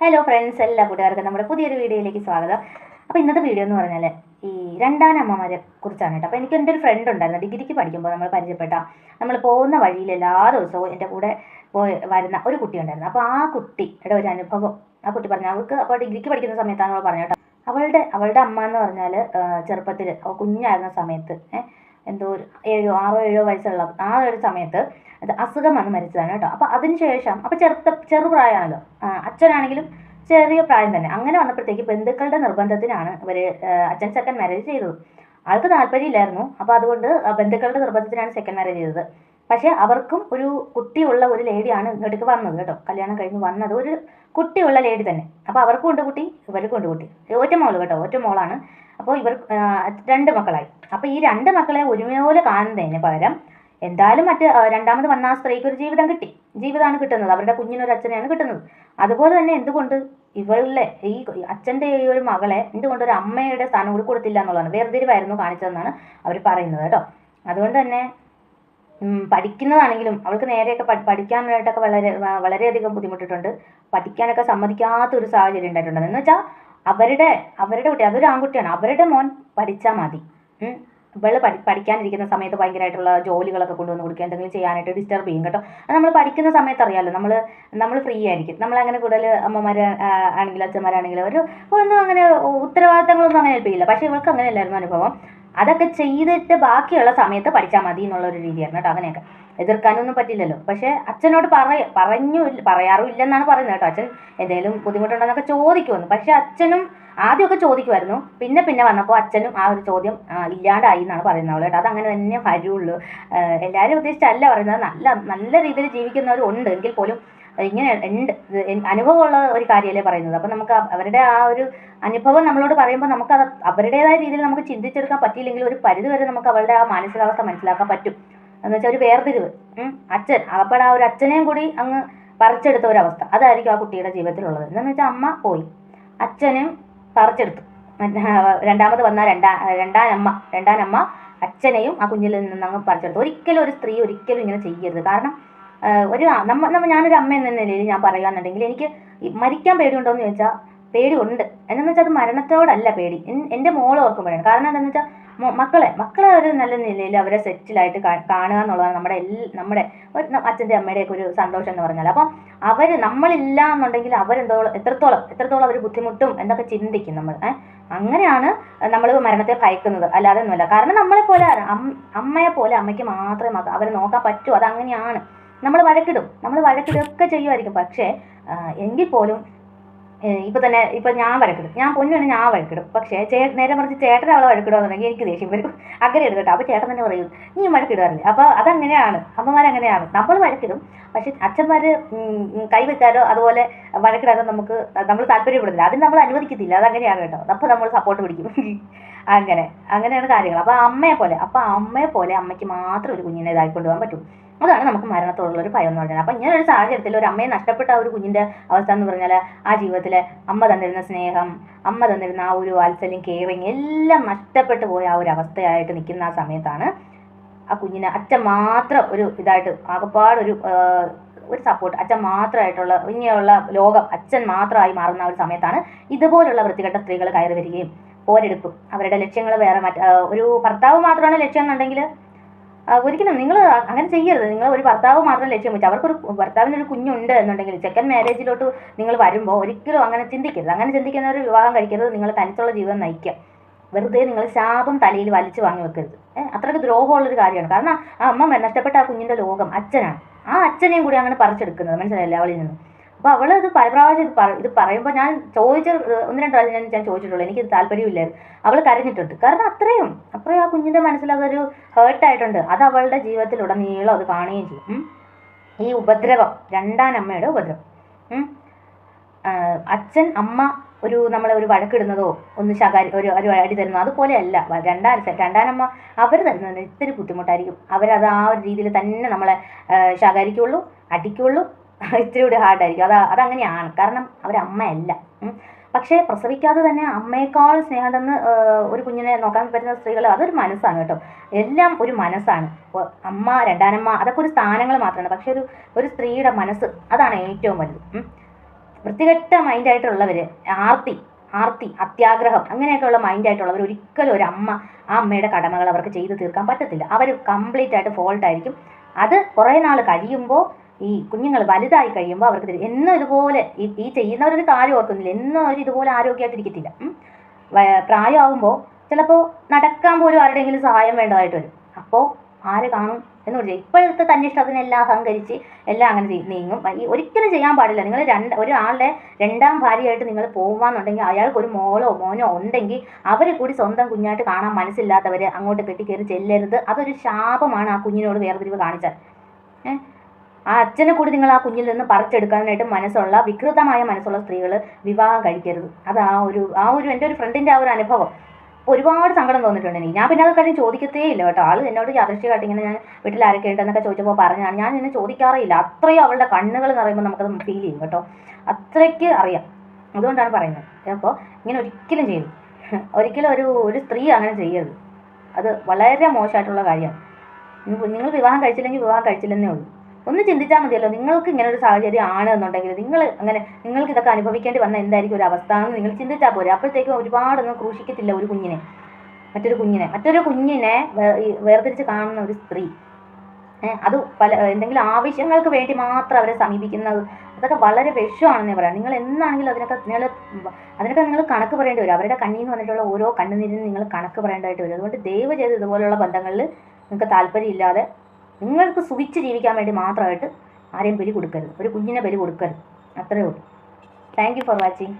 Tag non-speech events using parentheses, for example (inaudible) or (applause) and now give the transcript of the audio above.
Hello friends എല്ലാ കൂട്ടുകാർക്കും നമ്മുടെ പുതിയൊരു വീഡിയോയിലേക്ക് സ്വാഗതം. അപ്പോൾ ഇന്നത്തെ വീഡിയോ എന്ന് പറഞ്ഞാൽ ഈ രണ്ടാം അമ്മമാരെ കുറിച്ചാണ് കേട്ടോ. അപ്പോൾ എനിക്ക് എന്റെ ഒരു ഫ്രണ്ട് ഉണ്ടായിരുന്നു. ഡിഗ്രിക്ക് പഠിക്കുമ്പോൾ നമ്മൾ പരിചയപ്പെട്ട നമ്മൾ പോകുന്ന വഴിയിൽ എല്ലാ ദിവസവും എന്റെ കൂടെ പോയി വരുന്ന ഒരു കുട്ടി ഉണ്ടായിരുന്നു. അപ്പോൾ ആ കുട്ടിയുടെ ഒരു അനുഭവം ആ കുട്ടി പറഞ്ഞു അവൾക്ക് അപ്പോൾ ഡിഗ്രിക്ക് പഠിക്കുന്ന സമയത്താണ് അവൾ പറഞ്ഞു കേട്ടോ. അവളുടെ അവളുടെ അമ്മ എന്ന് പറഞ്ഞാൽ ചെറുപ്പത്തിൽ കുഞ്ഞായിരുന്ന സമയത്ത് ഏ, എന്തോ ഒരു ഏഴോ ആറോ ഏഴോ വയസ്സുള്ള ആ ഒരു സമയത്ത് അത് അസുഖം വന്ന് മരിച്ചതാണ് കേട്ടോ. അപ്പോൾ അതിനുശേഷം അപ്പോൾ ചെറുത്ത ചെറുപ്രായമാണല്ലോ അച്ഛനാണെങ്കിലും ചെറിയ പ്രായം തന്നെ. അങ്ങനെ വന്നപ്പോഴത്തേക്ക് ബന്ധുക്കളുടെ നിർബന്ധത്തിനാണ് ഇവർ അച്ഛൻ സെക്കൻഡ് മാരേജ് ചെയ്തത്. ആൾക്ക് താല്പര്യമില്ലായിരുന്നു. അപ്പോൾ അതുകൊണ്ട് ബന്ധുക്കളുടെ നിർബന്ധത്തിനാണ് സെക്കൻഡ് മാരേജ് ചെയ്തത്. പക്ഷേ അവർക്കും ഒരു കുട്ടിയുള്ള ഒരു ലേഡിയാണ് ഇങ്ങോട്ടേക്ക് വന്നത് കേട്ടോ. കല്യാണം കഴിഞ്ഞ് വന്നത് ഒരു കുട്ടിയുള്ള ലേഡി തന്നെ. അപ്പോൾ അവർക്കും ഉണ്ട് കുട്ടി ഇവർക്കും ഉണ്ട് കുട്ടി. ഒറ്റ മോൾ കേട്ടോ ഒറ്റ മോളാണ്. അപ്പോൾ ഇവർ രണ്ട് മക്കളായി. അപ്പോൾ ഈ രണ്ട് മക്കളെ ഒരുപോലെ കാണുന്നതിന് പകരം എന്തായാലും മറ്റ് രണ്ടാമത് വന്ന ആ സ്ത്രീക്ക് ഒരു ജീവിതം കിട്ടി. ജീവിതമാണ് കിട്ടുന്നത്. അവരുടെ കുഞ്ഞിനൊരു അച്ഛനെയാണ് കിട്ടുന്നത്. അതുപോലെ തന്നെ എന്തുകൊണ്ട് ഇവളുടെ ഈ അച്ഛന്റെ ഈ ഒരു മകളെ എന്തുകൊണ്ട് ഒരു അമ്മയുടെ സ്ഥാനം കൂടി കൊടുത്തില്ല എന്നുള്ളതാണ്. വേർതിരിവായിരുന്നു കാണിച്ചതെന്നാണ് അവർ പറയുന്നത് കേട്ടോ. അതുകൊണ്ട് തന്നെ പഠിക്കുന്നതാണെങ്കിലും അവൾക്ക് നേരെയൊക്കെ പഠി- പഠിക്കാനായിട്ടൊക്കെ വളരെ വളരെയധികം ബുദ്ധിമുട്ടിട്ടുണ്ട്. പഠിക്കാനൊക്കെ സമ്മതിക്കാത്ത ഒരു സാഹചര്യം ഉണ്ടായിട്ടുണ്ട് എന്ന് വെച്ചാൽ അവരുടെ അവരുടെ കുട്ടി അതൊരു ആൺകുട്ടിയാണ്. അവരുടെ മോൻ പഠിച്ചാൽ മതി. ഇവൾ പഠി പഠിക്കാനിരിക്കുന്ന സമയത്ത് ഭയങ്കരമായിട്ടുള്ള ജോലികളൊക്കെ കൊണ്ടുവന്ന് കൊടുക്കുക. എന്തെങ്കിലും ചെയ്യാനായിട്ട് ഡിസ്റ്റർബ് ചെയ്യും കേട്ടോ. അത് നമ്മൾ പഠിക്കുന്ന സമയത്ത് അറിയാമല്ലോ നമ്മൾ നമ്മൾ ഫ്രീ ആയിരിക്കും. നമ്മൾ അങ്ങനെ കൂടുതൽ അമ്മമാർ ആണെങ്കിലും അച്ഛന്മാരാണെങ്കിലും ഒരു ഒന്നും അങ്ങനെ ഉത്തരവാദിത്തങ്ങളൊന്നും അങ്ങനെ ഏൽപ്പിക്കില്ല. പക്ഷേ ഇവൾക്ക് അങ്ങനെയല്ലായിരുന്നു അനുഭവം. അതൊക്കെ ചെയ്തിട്ട് ബാക്കിയുള്ള സമയത്ത് പഠിച്ചാൽ മതി എന്നുള്ള ഒരു രീതിയായിരുന്നു കേട്ടോ അങ്ങനെയൊക്കെ. എതിർക്കാനൊന്നും പറ്റില്ലല്ലോ. പക്ഷേ അച്ഛനോട് പറയ പറഞ്ഞു ഇല്ല- പറയാറും ഇല്ലെന്നാണ് പറയുന്നത് കേട്ടോ അച്ഛൻ. എന്തെങ്കിലും ബുദ്ധിമുട്ടുണ്ടെന്നൊക്കെ ചോദിക്കുമെന്ന് പക്ഷേ അച്ഛനും ആദ്യമൊക്കെ ചോദിക്കുമായിരുന്നു പിന്നെ പിന്നെ വന്നപ്പോൾ അച്ഛനും ആ ഒരു ചോദ്യം ഇല്ലാണ്ടായി എന്നാണ് പറയുന്നത് കേട്ടോ. അതങ്ങനെ തന്നെ വരുള്ളൂ. എല്ലാവരും ഉദ്ദേശിച്ചല്ല പറയുന്നത്. നല്ല നല്ല രീതിയിൽ ജീവിക്കുന്നവരും ഉണ്ട്. എങ്കിൽ പോലും ഇങ്ങനെ ഉണ്ട് അനുഭവമുള്ള ഒരു കാര്യമല്ലേ പറയുന്നത്. അപ്പം നമുക്ക് അവരുടെ ആ ഒരു അനുഭവം നമ്മളോട് പറയുമ്പോൾ നമുക്ക് അത് അവരുടേതായ രീതിയിൽ നമുക്ക് ചിന്തിച്ചെടുക്കാൻ പറ്റിയില്ലെങ്കിൽ ഒരു പരിധി വരെ നമുക്ക് അവളുടെ ആ മാനസികാവസ്ഥ മനസ്സിലാക്കാൻ പറ്റും. എന്ന് വെച്ചാൽ ഒരു വേർതിരിവ്. അച്ഛൻ. അപ്പോൾ ആ ഒരു അച്ഛനെയും കൂടി അങ്ങ് പറിച്ചെടുത്ത ഒരവസ്ഥ അതായിരിക്കും ആ കുട്ടിയുടെ ജീവിതത്തിലുള്ളത്. എന്താണെന്ന് വെച്ചാൽ അമ്മ പോയി. അച്ഛനും പറിച്ചെടുത്തു. രണ്ടാമത് വന്ന രണ്ടാ രണ്ടാനമ്മ രണ്ടാനമ്മ അച്ഛനെയും ആ കുഞ്ഞിൽ നിന്ന് അങ്ങ് പറിച്ചെടുത്തു. ഒരിക്കലും ഒരു സ്ത്രീ ഒരിക്കലും ഇങ്ങനെ ചെയ്യരുത്. കാരണം ഒരു നമ്മ നമ്മ ഞാനൊരു അമ്മ എന്ന നിലയിൽ ഞാൻ പറയുകയാണെന്നുണ്ടെങ്കിൽ എനിക്ക് മരിക്കാൻ പേടിയുണ്ടോ എന്ന് ചോദിച്ചാൽ ഉണ്ട് എന്നു വെച്ചാൽ അത് മരണത്തോടല്ല പേടി. എൻ- എന്റെ മോൾ ഓർക്കുമ്പോഴാണ്. കാരണം എന്താണെന്ന് വെച്ചാൽ മക്കളെ മക്കളെ ഒരു നല്ല നിലയിൽ അവരെ സെറ്റിലായിട്ട് കാണുക എന്നുള്ളതാണ് നമ്മുടെ എല്ലാ നമ്മുടെ അച്ഛന്റെ അമ്മയുടെയൊക്കെ ഒരു സന്തോഷം എന്ന് പറഞ്ഞാൽ അപ്പം അവർ നമ്മളില്ല എന്നുണ്ടെങ്കിൽ അവരെന്തോളം എത്രത്തോളം എത്രത്തോളം അവർ ബുദ്ധിമുട്ടും എന്നൊക്കെ ചിന്തിക്കും നമ്മൾ അങ്ങനെയാണ് നമ്മൾ മരണത്തെ ഭയക്കുന്നത്. അല്ലാതെ ഒന്നുമല്ല. കാരണം നമ്മളെ പോലെ അമ്മയെ പോലെ അമ്മയ്ക്ക് മാത്രമേ അവരെ നോക്കാൻ പറ്റൂ. അതങ്ങനെയാണ്. നമ്മൾ വഴക്കിടും. നമ്മൾ വഴക്കിടുകയൊക്കെ ചെയ്യുമായിരിക്കും പക്ഷേ എങ്കിൽ പോലും ഇപ്പൊ തന്നെ ഇപ്പൊ ഞാൻ വഴക്കിടും. ഞാൻ പൊന്നാണ് ഞാൻ വഴക്കിടും. പക്ഷേ ചേ നേരെ മറിച്ച് ചേട്ടൻ അവളെ വഴക്കിടുകയെന്നുണ്ടെങ്കിൽ എനിക്ക് ദേഷ്യം വരും. അങ്ങനെ ഇടും കേട്ടോ. അപ്പോൾ ചേട്ടൻ തന്നെ പറയും നീ വഴക്കിടാറില്ല അപ്പോൾ അതങ്ങനെയാണ്. അമ്മമാരങ്ങനെയാണ്. നമ്മൾ വഴക്കിടും. പക്ഷെ അച്ഛന്മാർ കൈവെക്കാനോ അതുപോലെ വഴക്കിടാനോ നമുക്ക് നമ്മൾ താല്പര്യപ്പെടുന്നില്ല. അതിന് നമ്മൾ അനുവദിക്കത്തില്ല. അതങ്ങനെയാണ് കേട്ടോ. അപ്പോൾ നമ്മൾ സപ്പോർട്ട് പിടിക്കും. (laughs) അങ്ങനെ. അങ്ങനെയാണ് കാര്യങ്ങൾ. അപ്പോൾ അമ്മയെ പോലെ അപ്പോൾ അമ്മയെ പോലെ അമ്മയ്ക്ക് മാത്രം ഒരു കുഞ്ഞിനെ ഇതായിക്കൊണ്ടുപോകാൻ പറ്റും. അതാണ് നമുക്ക് മരണത്തോടുള്ള ഒരു ഭയം എന്ന് പറയുന്നത് അപ്പം ഇങ്ങനെ ഒരു സാഹചര്യത്തിൽ ഒരു അമ്മയെ നഷ്ടപ്പെട്ട ഒരു കുഞ്ഞിന്റെ അവസ്ഥ എന്ന് പറഞ്ഞാൽ ആ ജീവിതത്തിലെ അമ്മ തന്നിരുന്ന സ്നേഹം അമ്മ തന്നിരുന്ന ആ ഒരു വാത്സല്യം കെയറിങ് എല്ലാം നഷ്ടപ്പെട്ടു പോയ ആ ഒരു അവസ്ഥയായിട്ട് നിൽക്കുന്ന ആ സമയത്താണ് ആ കുഞ്ഞിന് അച്ഛൻ മാത്രം ഒരു ഇതായിട്ട് ആകപ്പാടൊരു ഒരു ഒരു സപ്പോർട്ട് അച്ഛൻ മാത്രമായിട്ടുള്ള ഇങ്ങനെയുള്ള ലോകം അച്ഛൻ മാത്രമായി മാറുന്ന ഒരു സമയത്താണ് ഇതുപോലുള്ള വൃത്തികെട്ട സ്ത്രീകൾ കയറി വരികയും പോരെടുപ്പ്. അവരുടെ ലക്ഷ്യങ്ങൾ വേറെ മറ്റ് ഒരു ഭർത്താവ് മാത്രമാണ് ലക്ഷ്യം എന്നുണ്ടെങ്കിൽ ഒരിക്കലും നിങ്ങൾ അങ്ങനെ ചെയ്യരുത്. നിങ്ങൾ ഒരു ഭർത്താവ് മാത്രം ലക്ഷ്യം വെച്ച്. അവർക്കൊരു ഭർത്താവിന് ഒരു കുഞ്ഞുണ്ട് എന്നുണ്ടെങ്കിൽ സെക്കൻഡ് മാരേജിലോട്ട് നിങ്ങൾ വരുമ്പോൾ ഒരിക്കലും അങ്ങനെ ചിന്തിക്കരുത്. അങ്ങനെ ചിന്തിക്കുന്നവർ വിവാഹം കഴിക്കരുത്. നിങ്ങൾ തനിച്ചുള്ള ജീവിതം നയിക്കുക. വെറുതെ നിങ്ങൾ ശാപം തലയിൽ വലിച്ചു വാങ്ങി വെക്കരുത്. അത്രയ്ക്ക് ദ്രോഹമുള്ളൊരു കാര്യമാണ്. കാരണം ആ അമ്മ നഷ്ടപ്പെട്ട ആ കുഞ്ഞിന്റെ ലോകം അച്ഛനാണ്. ആ അച്ഛനെയും കൂടി അങ്ങനെ പറിച്ചെടുക്കുന്നത്. മനസ്സിലായില്ലേ? അവളിൽ നിന്ന്. അപ്പോൾ അവൾ ഇത് പരപ്രാവശ്യം ഇത് പറ ഇത് പറയുമ്പോൾ ഞാൻ ചോദിച്ച ഒന്ന് രണ്ട് പ്രാവശ്യം ഞാൻ ഞാൻ ചോദിച്ചിട്ടുള്ളൂ. എനിക്ക് താല്പര്യമില്ലായിരുന്നു. അവൾ കരഞ്ഞിട്ടുണ്ട്. കാരണം അത്രയും അത്രയും ആ കുഞ്ഞിന്റെ മനസ്സിൽ അതൊരു ഹേർട്ടായിട്ടുണ്ട് അത് അവളുടെ ജീവിതത്തിലുടനീളം അത് കാണുകയും ചെയ്യും. ഈ ഉപദ്രവം. രണ്ടാം അമ്മയുടെ ഉപദ്രവം. അച്ഛൻ അമ്മ ഒരു നമ്മളെ ഒരു വഴക്കിടുന്നതോ ഒന്ന് ശകാരി ഒരു ഒരു അടി തരുന്നതോ അതുപോലെയല്ല. രണ്ടാം രണ്ടാ രണ്ടാനമ്മ അവർ തരുന്നതിന് ഇത്തിരി ബുദ്ധിമുട്ടായിരിക്കും. അവരത് ആ ഒരു രീതിയിൽ തന്നെ നമ്മളെ ശകാരിക്കുള്ളൂ അടിക്കുള്ളൂ. (laughs) ഇത്തിരി കൂടി ഹാർഡായിരിക്കും അത് അതങ്ങനെയാണ്. കാരണം അവരമ്മയല്ല. പക്ഷേ പ്രസവിക്കാതെ തന്നെ അമ്മയെക്കാൾ സ്നേഹം തന്ന് ഒരു കുഞ്ഞിനെ നോക്കാൻ പറ്റുന്ന സ്ത്രീകൾ അതൊരു മനസ്സാണ് കേട്ടോ. എല്ലാം ഒരു മനസ്സാണ്. അമ്മ രണ്ടാനമ്മ അതൊക്കെ ഒരു സ്ഥാനങ്ങൾ മാത്രമാണ്. പക്ഷേ ഒരു ഒരു സ്ത്രീയുടെ മനസ്സ് അതാണ് ഏറ്റവും വലുത്. വൃത്തികെട്ട മൈൻഡായിട്ടുള്ളവർ ആർത്തി ആർത്തി അത്യാഗ്രഹം അങ്ങനെയൊക്കെയുള്ള മൈൻഡായിട്ടുള്ളവർ ഒരിക്കലും ഒരു അമ്മ ആ അമ്മയുടെ കടമകൾ അവർക്ക് ചെയ്തു തീർക്കാൻ പറ്റത്തില്ല. അവർ കംപ്ലീറ്റ് ആയിട്ട് ഫോൾട്ട് ആയിരിക്കും. അത് കുറേ നാൾ കഴിയുമ്പോൾ ഈ കുഞ്ഞുങ്ങൾ വലുതായി കഴിയുമ്പോൾ അവർക്ക് തരും എന്നും ഇതുപോലെ ഈ ഈ ചെയ്യുന്നവരൊരു കാര്യം ഓർക്കുന്നില്ല. എന്നും അവർ ഇതുപോലെ ആരോഗ്യമായിട്ടിരിക്കത്തില്ല പ്രായമാകുമ്പോൾ ചിലപ്പോൾ നടക്കാൻ പോലും ആരുടെയെങ്കിലും സഹായം വേണ്ടതായിട്ട് വരും. അപ്പോൾ ആര് കാണും എന്ന് പറഞ്ഞാൽ ഇപ്പോഴത്തെ തന്നിഷ്ടത്തിനെല്ലാം അഹങ്കരിച്ച് എല്ലാം അങ്ങനെ നീങ്ങും. ഈ ഒരിക്കലും ചെയ്യാൻ പാടില്ല. നിങ്ങൾ രണ്ട് ഒരാളുടെ രണ്ടാം ഭാര്യയായിട്ട് നിങ്ങൾ പോകുവാന്നുണ്ടെങ്കിൽ അയാൾക്ക് ഒരു മോളോ മോനോ ഉണ്ടെങ്കിൽ അവരെ കൂടി സ്വന്തം കുഞ്ഞായിട്ട് കാണാൻ മനസ്സില്ലാത്തവർ അങ്ങോട്ട് കെട്ടിക്കയറി ചെല്ലരുത്. അതൊരു ശാപമാണ് ആ കുഞ്ഞിനോട് വേർതിരിവ് കാണിച്ചാൽ. ഏഹ് ആ അച്ഛനെ കൂടി നിങ്ങൾ ആ കുഞ്ഞിൽ നിന്ന് പറിച്ചെടുക്കാനായിട്ട് മനസ്സുള്ള വികൃതമായ മനസ്സുള്ള സ്ത്രീകൾ വിവാഹം കഴിക്കരുത്. അത് ആ ഒരു ആ ഒരു എന്റെ ഒരു ഫ്രണ്ടിന്റെ ആ ഒരു അനുഭവം. ഒരുപാട് സങ്കടം തോന്നിയിട്ടുണ്ട് എനിക്ക്. ഞാൻ പിന്നെ അത് കഴിഞ്ഞ് ചോദിക്കത്തേ ഇല്ല കേട്ടോ. ആൾ എന്നോട് യാദൃശ്യമായിട്ട് ഇങ്ങനെ ഞാൻ വീട്ടിൽ ആരൊക്കെ ഉണ്ടെന്നൊക്കെ ചോദിച്ചപ്പോൾ പറഞ്ഞാണ് ഞാൻ എന്നെ ചോദിക്കാറില്ല അത്രയും അവളുടെ കണ്ണുകൾ നിറയുമ്പോൾ നമുക്കത് ഫീൽ ചെയ്യും കേട്ടോ. അത്രയ്ക്ക് അറിയാം. അതുകൊണ്ടാണ് പറയുന്നത്. അപ്പോൾ ഇങ്ങനെ ഒരിക്കലും ചെയ്യരുത്. ഒരിക്കലും ഒരു ഒരു സ്ത്രീ അങ്ങനെ ചെയ്യരുത്. അത് വളരെ മോശമായിട്ടുള്ള കാര്യമാണ്. നിങ്ങൾ വിവാഹം കഴിച്ചില്ലെങ്കിൽ വിവാഹം കഴിച്ചില്ലെന്നേ ഉള്ളൂ. ഒന്ന് ചിന്തിച്ചാൽ മതിയല്ലോ നിങ്ങൾക്ക് ഇങ്ങനെ ഒരു സാഹചര്യം ആണ് എന്നുണ്ടെങ്കിൽ നിങ്ങൾ അങ്ങനെ നിങ്ങൾക്ക് ഇതൊക്കെ അനുഭവിക്കേണ്ടി വന്ന എന്തായിരിക്കും ഒരു അവസ്ഥ എന്ന് നിങ്ങൾ ചിന്തിച്ചാൽ പോരെ. അപ്പോഴത്തേക്കും ഒരുപാടൊന്നും ക്രൂശിക്കത്തില്ല ഒരു കുഞ്ഞിനെ മറ്റൊരു കുഞ്ഞിനെ. മറ്റൊരു കുഞ്ഞിനെ വേർതിരിച്ച് കാണുന്ന ഒരു സ്ത്രീ. അത് പല എന്തെങ്കിലും ആവശ്യങ്ങൾക്ക് വേണ്ടി മാത്രം അവരെ സമീപിക്കുന്നത് അതൊക്കെ വളരെ വിഷമാണെന്ന് പറയാം. നിങ്ങൾ എന്നാണെങ്കിലും അതിനൊക്കെ നിങ്ങൾ അതിനൊക്കെ നിങ്ങൾ കണക്ക് പറയേണ്ടി വരും. അവരുടെ കണ്ണിൽ നിന്ന് വന്നിട്ടുള്ള ഓരോ കണ്ണുനീരിനും നിങ്ങൾ കണക്ക് പറയേണ്ടതായിട്ട് വരും. അതുകൊണ്ട് ദയവ് ചെയ്ത് ഇതുപോലുള്ള ബന്ധങ്ങളിൽ നിങ്ങൾക്ക് താല്പര്യമില്ലാതെ നിങ്ങൾക്ക് സുഖിച്ച് ജീവിക്കാൻ വേണ്ടി മാത്രമായിട്ട് ആരെയും ബലി കൊടുക്കരുത്. ഒരു കുഞ്ഞിനെ ബലി കൊടുക്കരുത്. അത്രയേ ഉള്ളൂ. Thank you for watching